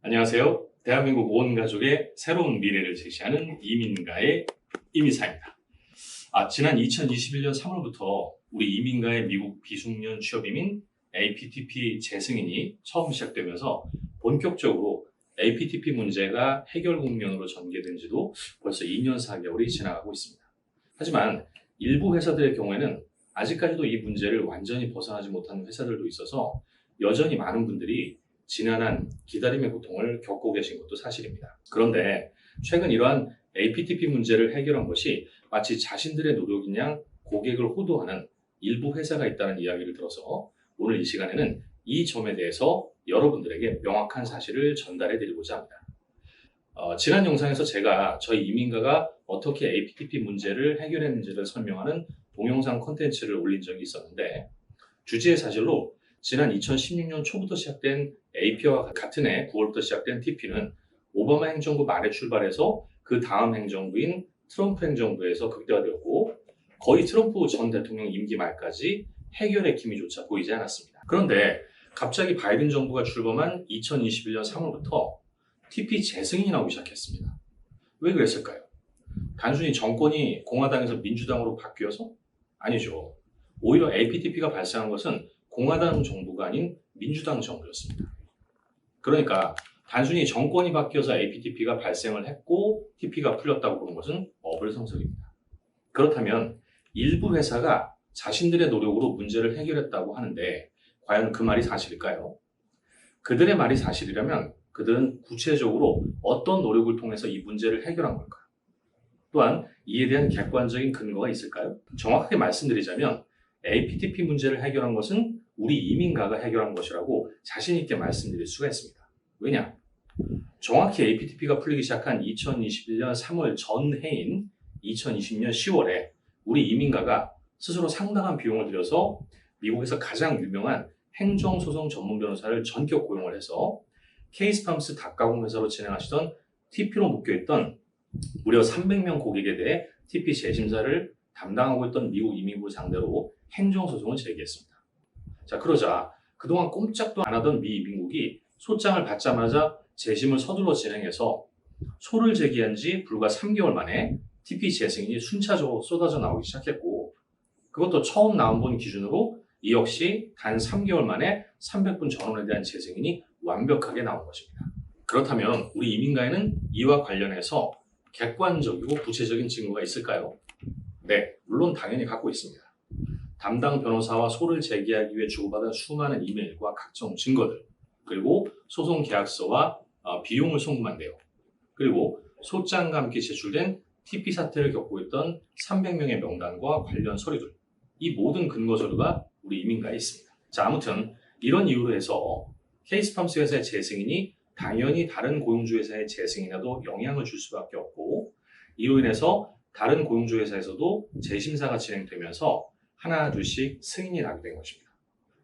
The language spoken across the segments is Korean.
안녕하세요. 대한민국 온 가족의 새로운 미래를 제시하는 이민가의 이미사입니다. 아, 지난 2021년 3월부터 우리 이민가의 미국 비숙련 취업이민 APTP 재승인이 처음 시작되면서 본격적으로 APTP 문제가 해결 국면으로 전개된 지도 벌써 2년 4개월이 지나가고 있습니다. 하지만 일부 회사들의 경우에는 아직까지도 이 문제를 완전히 벗어나지 못한 회사들도 있어서 여전히 많은 분들이 지난한 기다림의 고통을 겪고 계신 것도 사실입니다. 그런데 최근 이러한 APTP 문제를 해결한 것이 마치 자신들의 노력인 양 고객을 호도하는 일부 회사가 있다는 이야기를 들어서 오늘 이 시간에는 이 점에 대해서 여러분들에게 명확한 사실을 전달해 드리고자 합니다. 어, 지난 영상에서 제가 저희 이민가가 어떻게 APTP 문제를 해결했는지를 설명하는 동영상 콘텐츠를 올린 적이 있었는데 주지의 사실로 지난 2016년 초부터 시작된 AP와 같은 해 9월부터 시작된 TP는 오바마 행정부 말에 출발해서 그 다음 행정부인 트럼프 행정부에서 극대화되었고 거의 트럼프 전 대통령 임기 말까지 해결의 기미조차 보이지 않았습니다. 그런데 갑자기 바이든 정부가 출범한 2021년 3월부터 TP 재승인이 나오기 시작했습니다. 왜 그랬을까요? 단순히 정권이 공화당에서 민주당으로 바뀌어서? 아니죠. 오히려 APTP가 발생한 것은 공화당 정부가 아닌 민주당 정부였습니다. 그러니까 단순히 정권이 바뀌어서 APTP가 발생을 했고 TP가 풀렸다고 보는 것은 어불성설입니다. 그렇다면 일부 회사가 자신들의 노력으로 문제를 해결했다고 하는데 과연 그 말이 사실일까요? 그들의 말이 사실이라면 그들은 구체적으로 어떤 노력을 통해서 이 문제를 해결한 걸까요? 또한 이에 대한 객관적인 근거가 있을까요? 정확하게 말씀드리자면 APTP 문제를 해결한 것은 우리 이민가가 해결한 것이라고 자신있게 말씀드릴 수가 있습니다. 왜냐? 정확히 APTP가 풀리기 시작한 2021년 3월 전해인 2020년 10월에 우리 이민가가 스스로 상당한 비용을 들여서 미국에서 가장 유명한 행정소송 전문 변호사를 전격 고용을 해서 케이스팜스 닭가공 회사로 진행하시던 TP로 묶여있던 무려 300명 고객에 대해 TP 재심사를 담당하고 있던 미국 이민부를 상대로 행정소송을 제기했습니다. 자, 그러자 그동안 꼼짝도 안 하던 미 이민국이 소장을 받자마자 재심을 서둘러 진행해서 소를 제기한 지 불과 3개월 만에 TP 재승인이 순차적으로 쏟아져 나오기 시작했고 그것도 처음 나온 분 기준으로 이 역시 단 3개월 만에 300분 전원에 대한 재승인이 완벽하게 나온 것입니다. 그렇다면 우리 이민가에는 이와 관련해서 객관적이고 구체적인 증거가 있을까요? 네, 물론 당연히 갖고 있습니다. 담당 변호사와 소를 제기하기 위해 주고받은 수많은 이메일과 각종 증거들, 그리고 소송 계약서와 어, 비용을 송금한 내용, 그리고 소장과 함께 제출된 TP 사태를 겪고 있던 300명의 명단과 관련 서류들, 이 모든 근거 서류가 우리 이민가에 있습니다. 자, 아무튼 이런 이유로 해서 케이스팜스 회사의 재승인이 당연히 다른 고용주 회사의 재승인에도 영향을 줄 수밖에 없고 이로 인해서 다른 고용주 회사에서도 재심사가 진행되면서 하나 둘씩 승인이 나게 된 것입니다.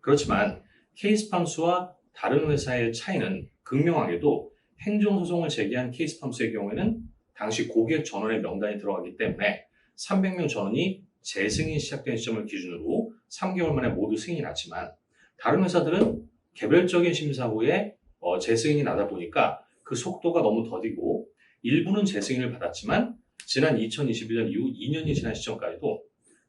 그렇지만 케이스팜스와 다른 회사의 차이는 극명하게도 행정소송을 제기한 케이스팜스의 경우에는 당시 고객 전원의 명단이 들어가기 때문에 300명 전원이 재승인 시작된 시점을 기준으로 3개월 만에 모두 승인이 났지만 다른 회사들은 개별적인 심사 후에 어, 재승인이 나다 보니까 그 속도가 너무 더디고 일부는 재승인을 받았지만 지난 2021년 이후 2년이 지난 시점까지도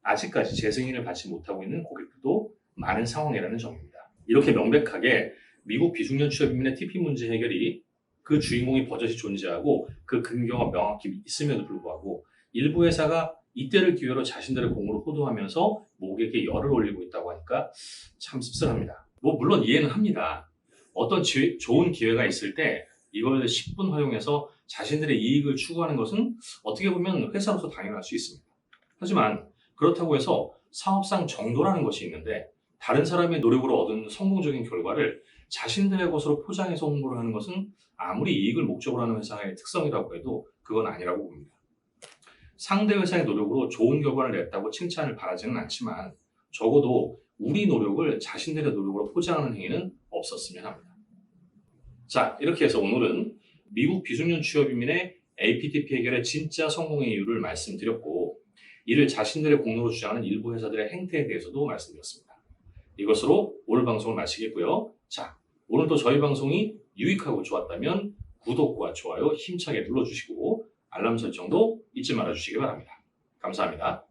아직까지 재승인을 받지 못하고 있는 고객들도 많은 상황이라는 점입니다. 이렇게 명백하게 미국 비숙련 취업인의 TP 문제 해결이 그 주인공이 버젓이 존재하고 그 근거가 명확히 있음에도 불구하고 일부 회사가 이때를 기회로 자신들의 공으로 호도하면서 모객에 열을 올리고 있다고 하니까 참 씁쓸합니다. 뭐 물론 이해는 합니다. 어떤 지, 좋은 기회가 있을 때 이걸 10분 활용해서 자신들의 이익을 추구하는 것은 어떻게 보면 회사로서 당연할 수 있습니다. 하지만 그렇다고 해서 사업상 정도라는 것이 있는데 다른 사람의 노력으로 얻은 성공적인 결과를 자신들의 것으로 포장해서 홍보를 하는 것은 아무리 이익을 목적으로 하는 회사의 특성이라고 해도 그건 아니라고 봅니다. 상대 회사의 노력으로 좋은 결과를 냈다고 칭찬을 바라지는 않지만 적어도 우리 노력을 자신들의 노력으로 포장하는 행위는 없었으면 합니다. 자, 이렇게 해서 오늘은 미국 비숙련 취업인민의 APTP 해결의 진짜 성공의 이유를 말씀드렸고 이를 자신들의 공로로 주장하는 일부 회사들의 행태에 대해서도 말씀드렸습니다. 이것으로 오늘 방송을 마치겠고요. 자, 오늘도 저희 방송이 유익하고 좋았다면 구독과 좋아요 힘차게 눌러주시고 알람 설정도 잊지 말아주시기 바랍니다. 감사합니다.